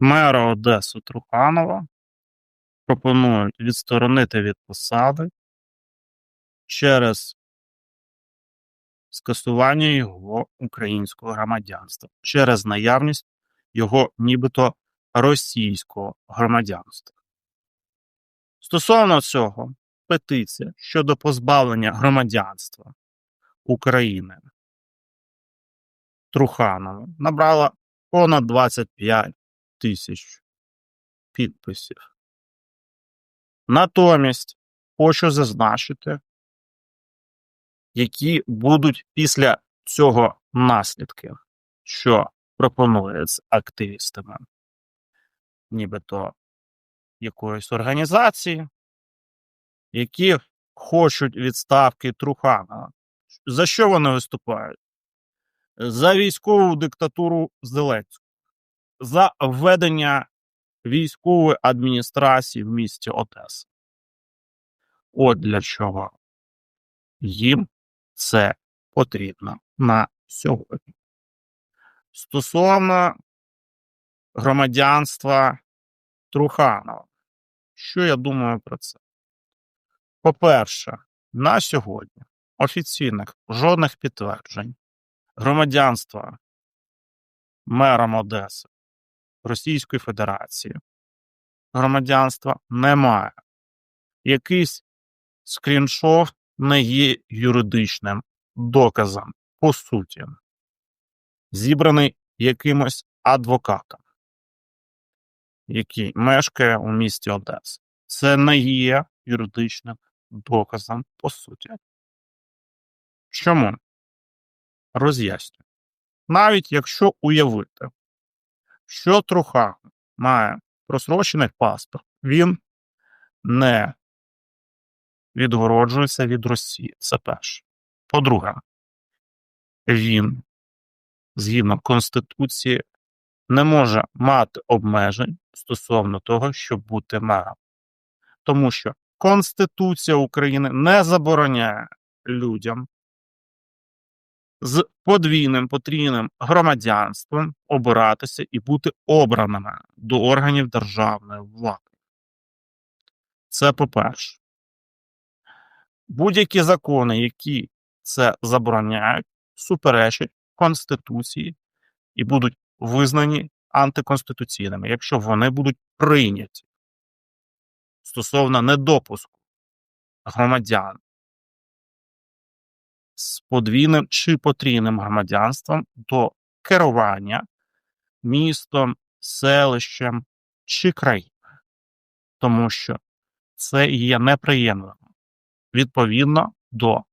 Мера Одеси Труханова пропонують відсторонити від посади через скасування його українського громадянства, через наявність його нібито російського громадянства. Стосовно цього, петиція щодо позбавлення громадянства України Труханова набрала понад 25 тисяч підписів. Натомість хочу зазначити, які будуть після цього наслідки, що пропонується активістами, нібито якоїсь організації, які хочуть відставки Труханова. За що вони виступають? За військову диктатуру Зеленського, за введення військової адміністрації в місті Одеса. От для чого їм це потрібно на сьогодні. Стосовно громадянства Труханова, що я думаю про це? По-перше, на сьогодні офіційних жодних підтверджень громадянства мером Одеси Російської Федерації громадянства немає. Якийсь скріншот не є юридичним доказом, по суті, зібраний якимось адвокатом, який мешкає у місті Одеса. Це не є юридичним доказом по суті. Чому? Роз'яснюю. Навіть якщо уявити, що Трухан має просрочений паспорт, він не відгороджується від Росії. Це перше. По-друге, він, згідно Конституції, не може мати обмежень стосовно того, щоб бути мером. Тому що Конституція України не забороняє людям з подвійним потрійним громадянством обиратися і бути обраними до органів державної влади. Це по-перше. Будь-які закони, які це забороняють, суперечать Конституції і будуть визнані антиконституційними, якщо вони будуть прийняті стосовно недопуску громадян з подвійним чи потрійним громадянством до керування містом, селищем чи країною, тому що це є неприємним відповідно до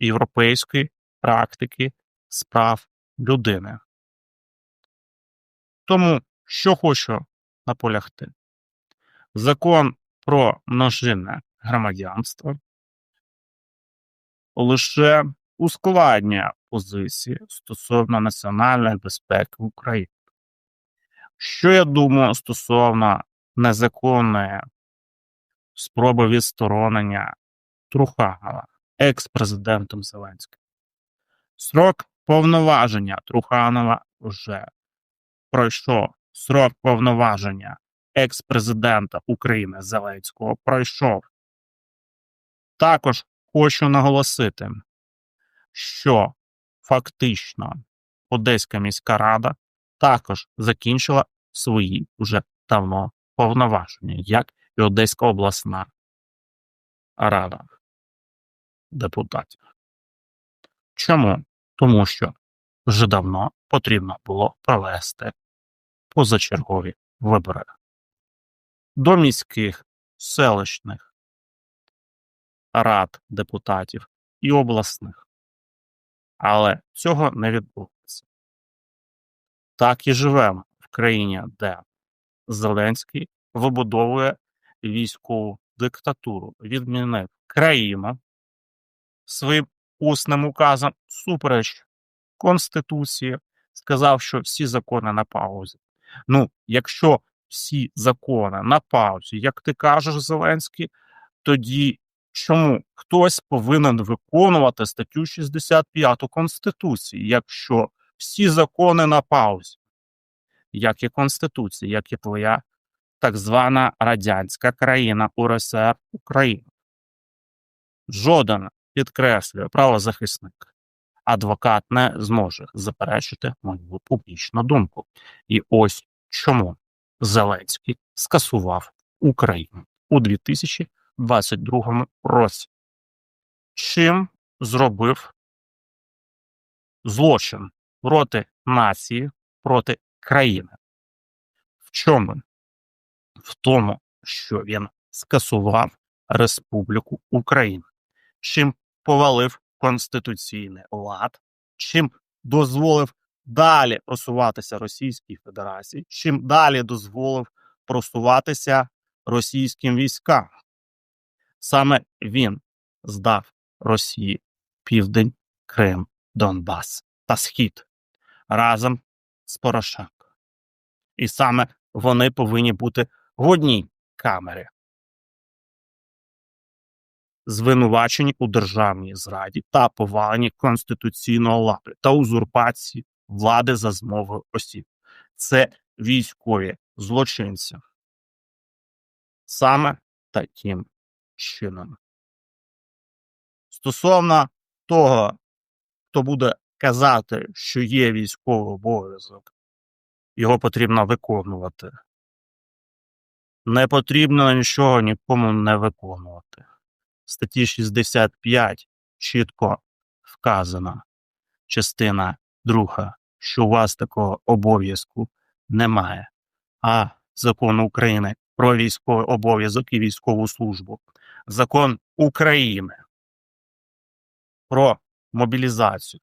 європейської практики справ людини. Тому що хочу наполягти, закон про множинне громадянство лише ускладнює позиції стосовно національної безпеки України. Що я думаю стосовно незаконної спроби відсторонення Труханова екс-президентом Зеленським? Срок повноваження Труханова вже пройшов. Срок повноваження екс-президента України Зеленського пройшов. Також хочу наголосити, що фактично Одеська міська рада також закінчила свої вже давно повноваження, як і Одеська обласна рада депутатів. Чому? Тому що вже давно потрібно було провести позачергові вибори до міських селищних рад депутатів і обласних. Але цього не відбулося. Так і живемо в країні, де Зеленський вибудовує військову диктатуру, відмінив країну своїм усним указом супереч Конституції, сказав, що всі закони на паузі. Ну, якщо всі закони на паузі, як ти кажеш, Зеленський, тоді чому хтось повинен виконувати статтю 65 Конституції, якщо всі закони на паузі? як і Конституція, як і твоя так звана радянська країна УРСР Україна. Жоден, підкреслює, правозахисник, адвокат не зможе заперечити мою публічну думку. І ось чому Зеленський скасував Україну у 2022 році. Чим зробив злочин проти нації, проти країни? В чому? В тому, що він скасував Республіку Україна, чим повалив конституційний лад, чим дозволив далі просуватися Російській Федерації, чим далі дозволив просуватися російським військам. Саме він здав Росії Південь, Крим, Донбас та Схід разом з Порошенко. І саме вони повинні бути в одній камері. Звинувачені у державній зраді та поваленні конституційного ладу та узурпації влади за змовою осіб. Це військові злочинці. Саме таким чином. Стосовно того, хто буде казати, що є військовий обов'язок, його потрібно виконувати. Не потрібно нічого нікому не виконувати. В статті 65 чітко вказана частина друга, що у вас такого обов'язку немає. А закон України про військовий обов'язок і військову службу, закон України про мобілізацію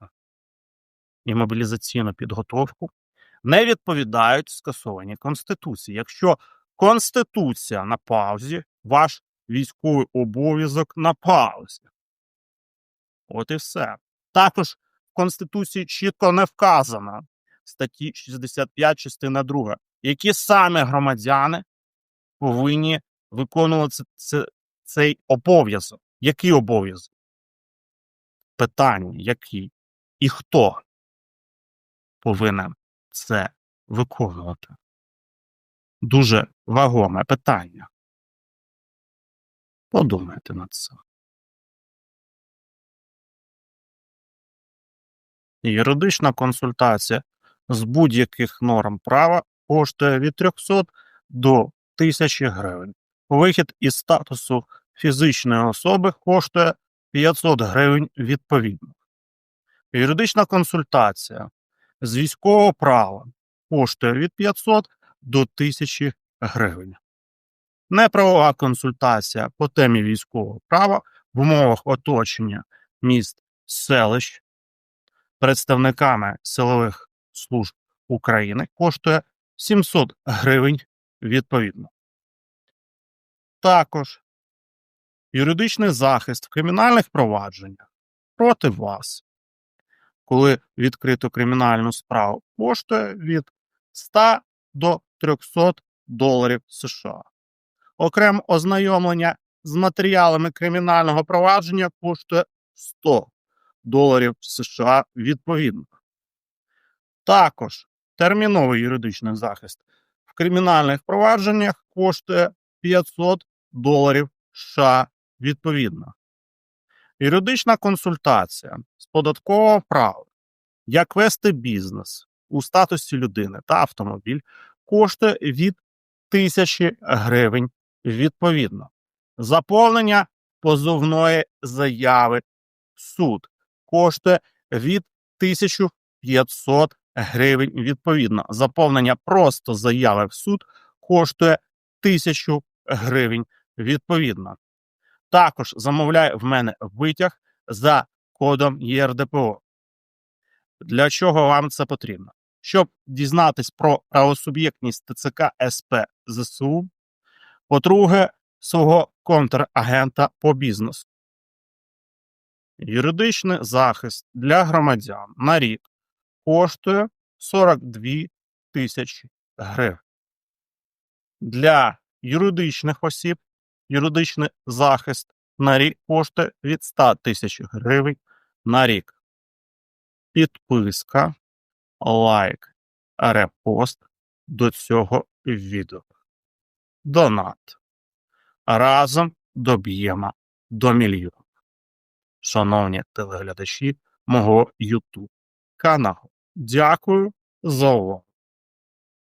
і мобілізаційну підготовку не відповідають скасованій Конституції. Якщо Конституція на паузі, ваш військовий обов'язок на паузі. От і все. Також в Конституції чітко не вказано статті 65, частина 2, які саме громадяни повинні виконувати це, цей обов'язок. Який обов'язок? Питання, який? І хто повинен це виконувати? Дуже вагоме питання. Подумайте над цим. Юридична консультація з будь-яких норм права коштує від 300 до 1000 гривень. Вихід із статусу фізичної особи коштує 500 гривень відповідно. Юридична консультація з військового права коштує від 500 до 1000 гривень. Неправова консультація по темі військового права в умовах оточення міст селищ представниками силових служб України коштує 700 гривень відповідно. Також юридичний захист в кримінальних провадженнях проти вас, коли відкрито кримінальну справу, коштує від 100 до 300 доларів США. Окремо ознайомлення з матеріалами кримінального провадження коштує 100 доларів США відповідно. Також терміновий юридичний захист в кримінальних провадженнях коштує 500 доларів США відповідно. Юридична консультація з податкового права, як вести бізнес у статусі людини та автомобіль коштує від 1000 гривень відповідно. Заповнення позовної заяви суд коштує від 1500 гривень відповідно. Заповнення просто заяви в суд коштує 1000 гривень відповідно. Також замовляє в мене витяг за кодом ЄРДПО. Для чого вам це потрібно? Щоб дізнатись про правосуб'єктність ТЦК СП ЗСУ, по-друге, свого контрагента по бізнесу. Юридичний захист для громадян на рік коштує 42 тисячі гривень. Для юридичних осіб юридичний захист на рік коштує від 100 тисяч гривень на рік. Підписка, лайк, репост до цього відео. Донат. Разом доб'ємо до мільйона. Шановні телеглядачі мого YouTube каналу. Дякую за увагу.